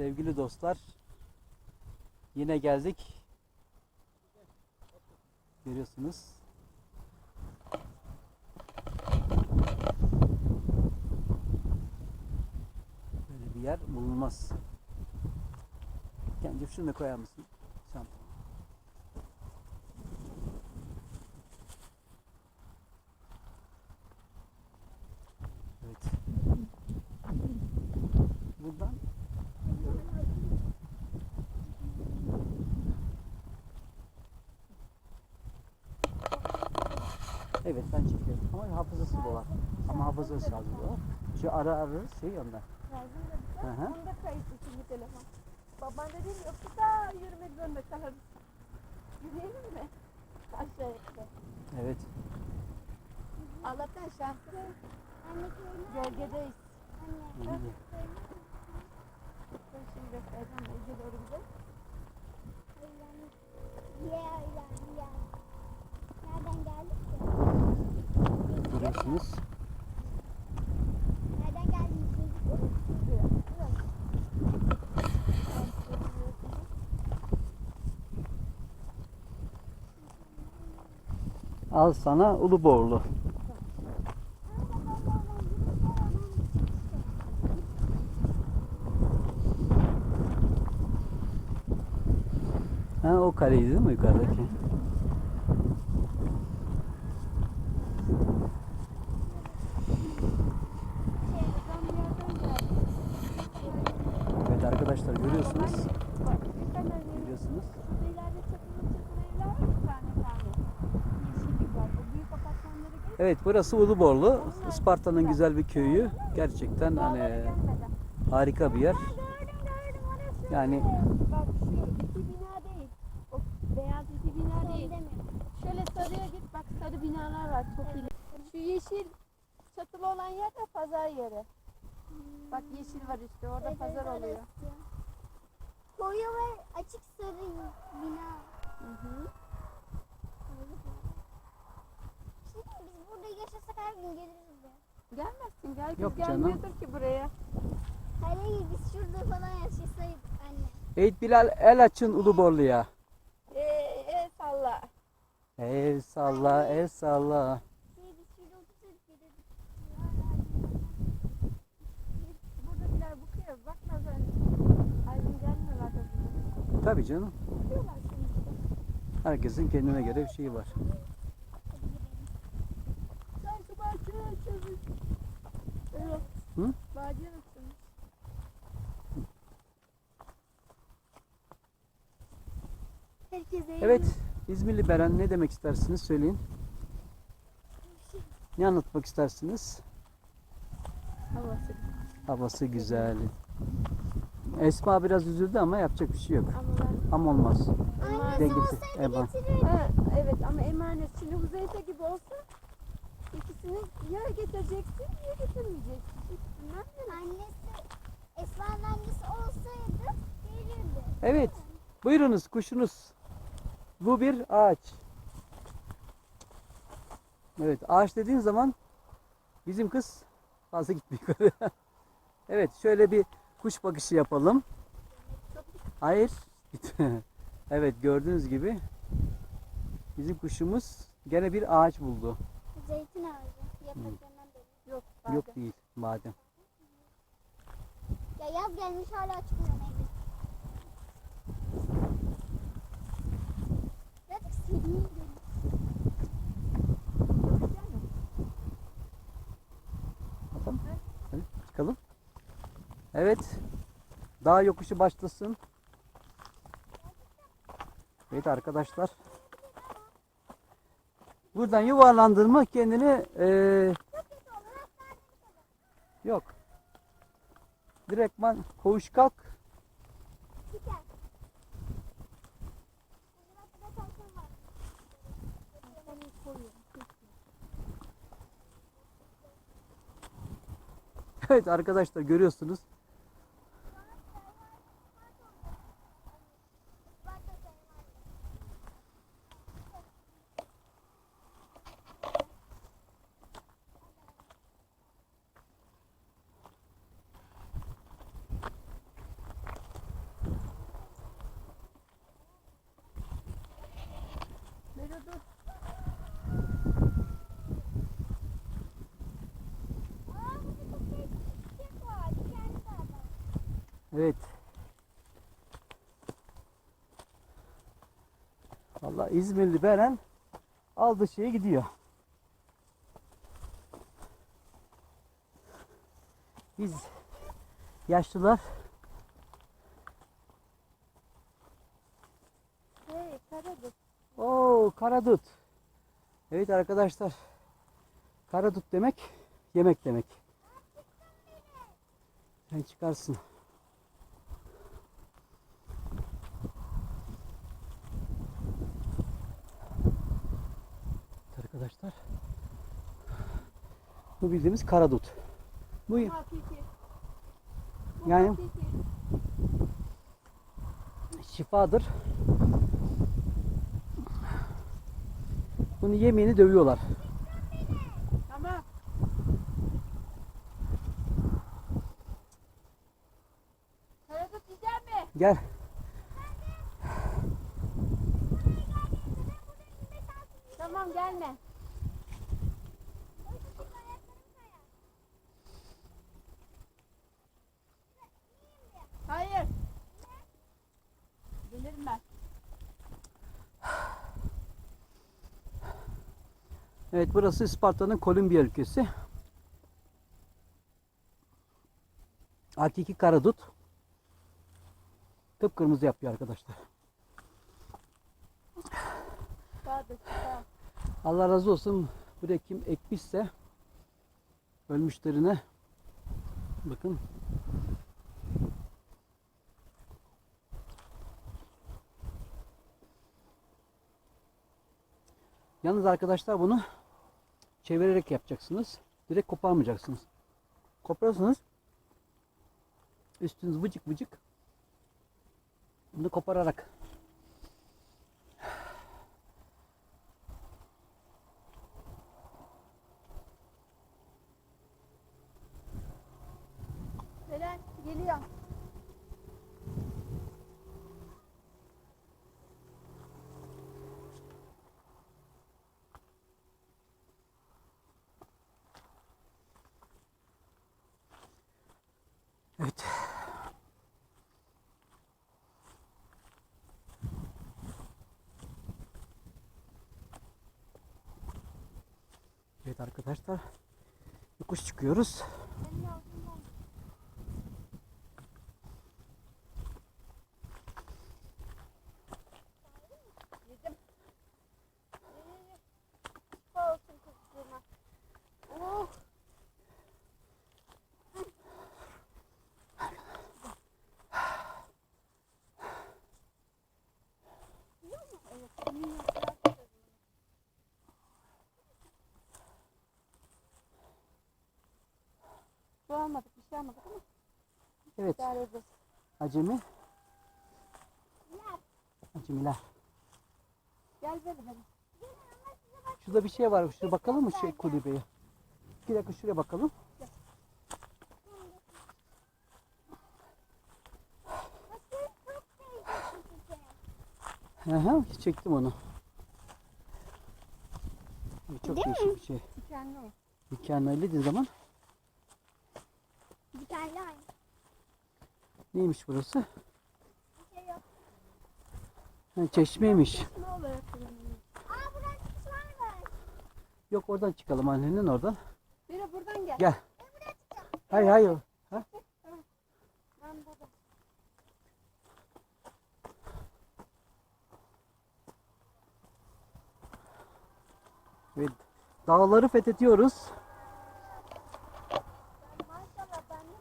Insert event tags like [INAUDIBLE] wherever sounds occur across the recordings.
Sevgili dostlar, yine geldik. Görüyorsunuz. Böyle bir yer bulunmaz. Kendi şunu da koyar mısın? Çanta. Evet. Buradan Evet ben çekiyorum ama hafızası dolar. Ama hafızası az dolar. Şu ara ara şey bir Hı hı. Onda kayıt ikinci telefon. Baban da değil yoksa da yürümek zorunda kalırız. Yürüyelim mi? Aşağıya. Evet. Allah'tan köyüne Gölgedeyiz. anne. Ben şimdi göstereceğim Ece doğru bize. Öğlen. Ye öğlen ya. Nereden geldik Nereden. Şuraya. Al sana Uluborlu. Ha o kaleydi değil mi yukarıdaki? Buradan bir yerden geldik. Evet arkadaşlar görüyorsunuz. Bak, bir tane evimiz Görüyorsunuz. Şurada ileride çatılı çatılı evler var bir tane tane. Yeşillik var. O büyük apartmanları geç. Evet burası Uluborlu. Isparta'nın güzel bir köyü. Gerçekten hani harika bir yer. Yani binalar var çok iyi. Şu yeşil çatılı olan yer de pazar yeri. Bak yeşil var işte orada Evet, pazar evet, oluyor. orası. Koyu ve açık sarı bina. Hı hı. Şimdi biz burada yaşasak her gün geliriz de. Gelmezsin gel Yok biz canım. gelmiyordur ki buraya. Hayır biz şurada falan yaşasaydık anne. Eyüp Bilal el açın Uluborlu'ya. Ee, el salla. El salla el salla. Şey biz şurada otursaydık gelirdik. Buradakiler bu köye bakmaz önce. Her gün gelmiyorlar da buraya. Tabii canım. Herkesin kendine göre bir şeyi var. Sanki bahçeye açılmış. Evet. Hı? Açılmış. Herkese Evet İzmirli Beren ne demek istersiniz söyleyin. Ne anlatmak istersiniz? Havası. Havası güzel. Esma biraz üzüldü ama yapacak bir şey yok. Ama olmaz. Annesi Dengesi, olsaydı Eba. getirirdi. Ha, evet ama emanet. Şimdi Huzeyfe gibi olsa ikisini ya getireceksin ya getirmeyeceksin. Biri. Annesi Esma'nın annesi olsaydı verirdi. Evet. Buyurunuz kuşunuz. Bu bir ağaç. Evet ağaç dediğin zaman bizim kız fazla gitmiyor [LAUGHS] evet şöyle bir kuş bakışı yapalım. Hayır. [LAUGHS] evet gördüğünüz gibi bizim kuşumuz gene bir ağaç buldu. Zeytin ağacı yapraklarından belli. Yok. Yok değil badem. Ya yaz gelmiş hala çıkmıyor meyve. Zaten sevdiğim gibi. Bakalım. Hadi çıkalım. Evet. Dağ yokuşu başlasın. Evet arkadaşlar. Buradan yuvarlandın mı kendini eee, yok. Direktman koğuş kalk. Evet arkadaşlar görüyorsunuz. Bak da sen var. Evet. Vallahi İzmirli Beren aldı şeye gidiyor. Biz yaşlılar Hey karadır. Oo karadut. Evet arkadaşlar. Karadut demek yemek demek. Sen çıkarsın. Arkadaşlar. Bu bildiğimiz karadut. Bu Hakiki. Bu Yani- hakiki. şifadır. Bunu yemeyeni dövüyorlar. Tamam. Karadut yiyecek mi? Gel. Tamam gelme. Hayır. Bilirim ben. Evet burası Isparta'nın Kolombiya ülkesi. Hakiki karadut. Kıpkırmızı yapıyor arkadaşlar. Allah razı olsun. Buraya kim ekmişse ölmüşlerine bakın Yalnız arkadaşlar bunu çevirerek yapacaksınız. Direkt koparmayacaksınız. Koparıyorsunuz. Üstünüz vıcık vıcık. Bunu kopararak Evet arkadaşlar. Yokuş çıkıyoruz. Sağ olsun kızcığıma. Oh. Evet, senin yaprağı da böyle. Su almadık, bir şey almadık ama Evet. idare edeceğiz. Acemi. Acemiler. Gel böyle hadi. Şurada bir şey var. Şuraya bakalım mı şey kulübeye? Bir dakika şuraya bakalım. Hı, çektim onu. Çok Değil değişik bir şey. O. Mükemmel zaman neymiş burası? Ha, çeşmeymiş. Yok oradan çıkalım annenin oradan. Biri buradan gel. Gel. Hayır hayır. Ha? Evet. Dağları fethediyoruz. Maşallah ben de mi?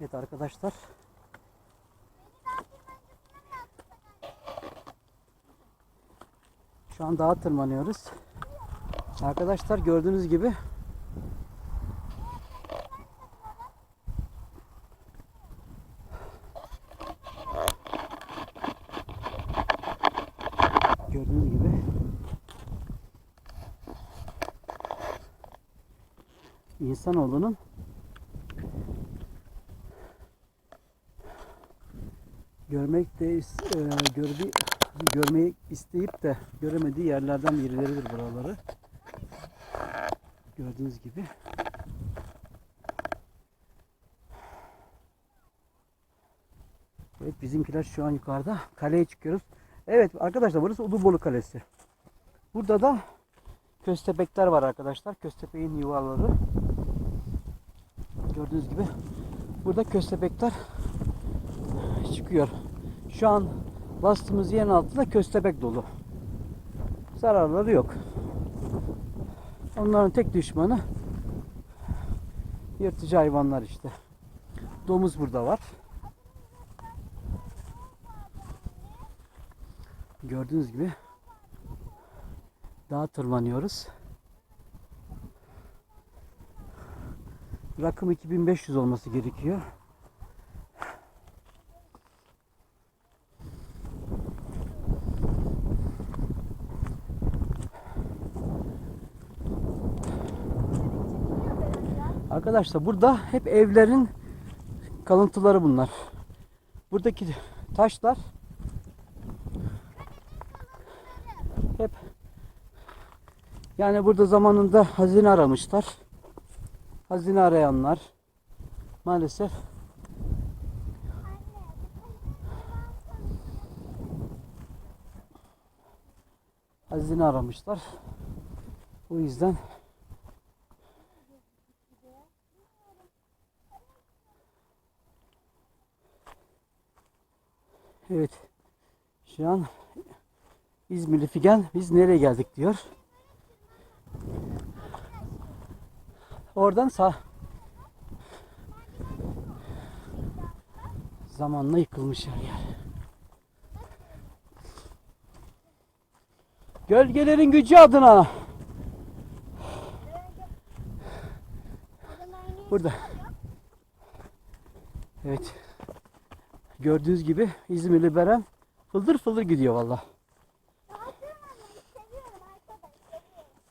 Evet arkadaşlar. Şu an dağa tırmanıyoruz. Arkadaşlar gördüğünüz gibi gördüğünüz gibi insanoğlunun görmek de e, görbi, görmeyi isteyip de göremediği yerlerden birileridir buraları. Gördüğünüz gibi. Evet bizimkiler şu an yukarıda. Kaleye çıkıyoruz. Evet arkadaşlar burası Ulubolu Kalesi. Burada da köstebekler var arkadaşlar. Köstebeğin yuvaları. Gördüğünüz gibi burada köstebekler çıkıyor. Şu an bastığımız yerin altında köstebek dolu. Zararları yok. Onların tek düşmanı yırtıcı hayvanlar işte. Domuz burada var. Gördüğünüz gibi dağa tırmanıyoruz. Rakım 2500 olması gerekiyor. Arkadaşlar burada hep evlerin kalıntıları bunlar. Buradaki taşlar hep yani burada zamanında hazine aramışlar. Hazine arayanlar maalesef hazine aramışlar. O yüzden Evet. Şu an İzmirli Figen biz nereye geldik diyor. Oradan sağ zamanla yıkılmış her yer. Gölgelerin gücü adına. Burada. Evet. Gördüğünüz gibi İzmirli Beren fıldır fıldır gidiyor valla.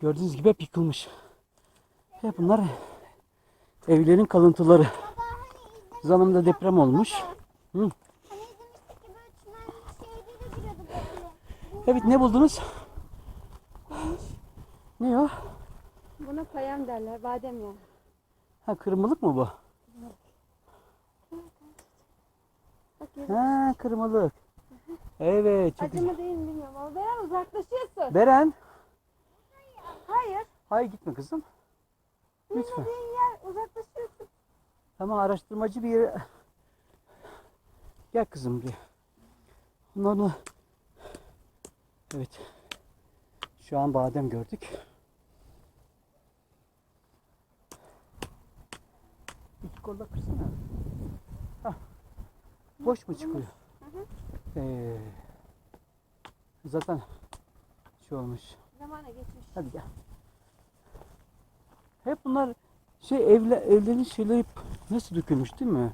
Gördüğünüz gibi hep yıkılmış. Hep bunlar evlerin kalıntıları. Zamanında deprem olmuş. Hı. Evet ne buldunuz? Ne o? Buna payam derler. Badem yani. Ha kırmızılık mı bu? Bak yürü. Ha kırmızılık. Evet çok Acı güzel. mı değil mi bilmiyorum ama Beren uzaklaşıyorsun. Beren. Hayır. Hayır gitme kızım. Lütfen. Bilmediğin yer uzaklaşıyorsun. Tamam araştırmacı bir yere... Gel kızım bir. Bunları... Evet. Şu an badem gördük. İki kolla kırsana. Boş mu çıkıyor? Ee, zaten şey olmuş. Zamana geçmiş. Hadi gel. Hep bunlar şey evle, evlerin şeyleri nasıl dökülmüş değil mi?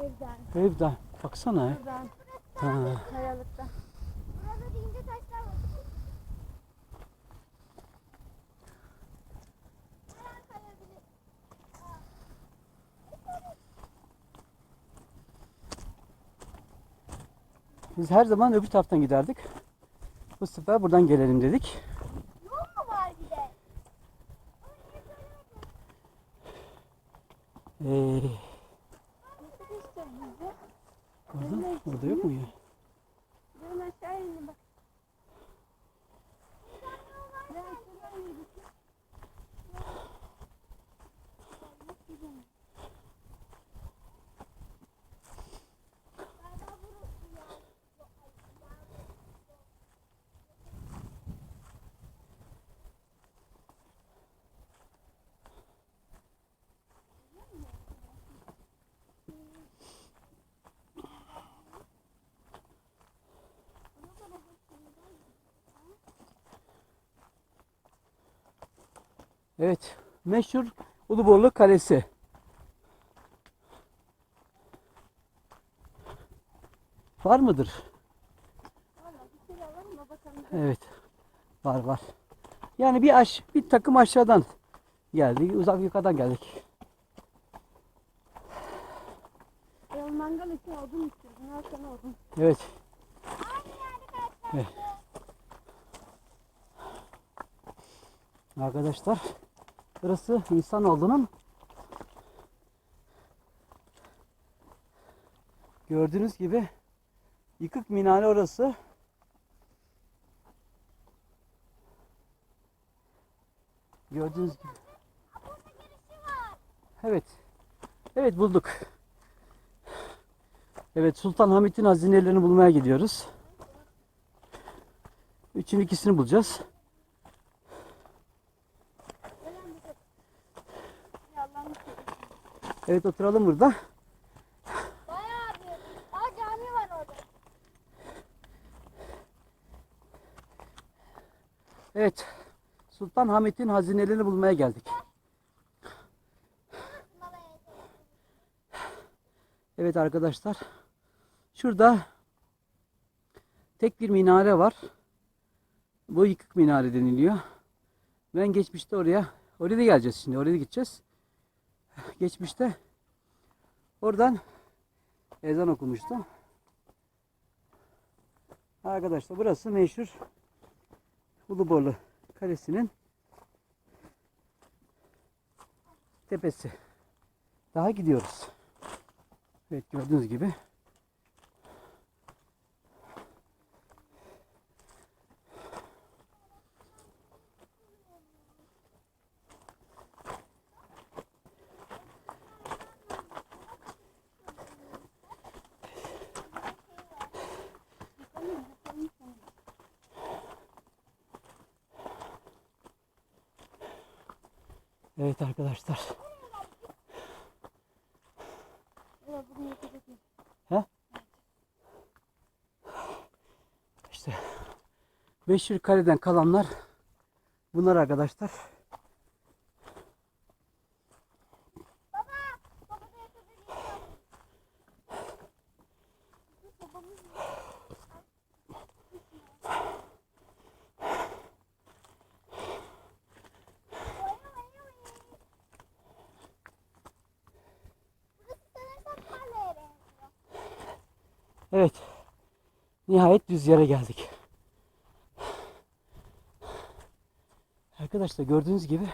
Evden. Evden. Baksana. Buradan. Ha. Kayalıkta. Burada da ince taşlar var. Biz her zaman öbür taraftan giderdik. Bu sefer buradan gelelim dedik. Yol mu var bir de? Ee, burada, burada yok mu ya? Beren aşağı inin bak. Beren şuradan yürü. Evet. Meşhur Uluborlu Kalesi. Var mıdır? Evet. Var var. Yani bir aş, bir takım aşağıdan geldik. Uzak yukarıdan geldik. Yol mangal için odun istiyordun. Al sana odun. Evet. Evet. Arkadaşlar burası insanoğlunun gördüğünüz gibi Yıkık minare orası. Gördüğünüz gibi. Evet. Evet bulduk. Evet Sultan Hamit'in hazinelerini bulmaya gidiyoruz. Üçün ikisini bulacağız. Evet oturalım burada. Bayağı bir. Aa cami var orada. Evet. Sultan Hamit'in hazinelerini bulmaya geldik. Evet arkadaşlar. Şurada tek bir minare var. Bu yıkık minare deniliyor. Ben geçmişte oraya, oraya da geleceğiz şimdi. Oraya da gideceğiz. Geçmişte oradan ezan okumuştum. Arkadaşlar burası meşhur Uluborlu Kalesi'nin tepesi. Daha gidiyoruz. Evet gördüğünüz gibi. Evet arkadaşlar. İşte Beşir Kale'den kalanlar bunlar arkadaşlar. Evet. Nihayet düz yere geldik. Arkadaşlar gördüğünüz gibi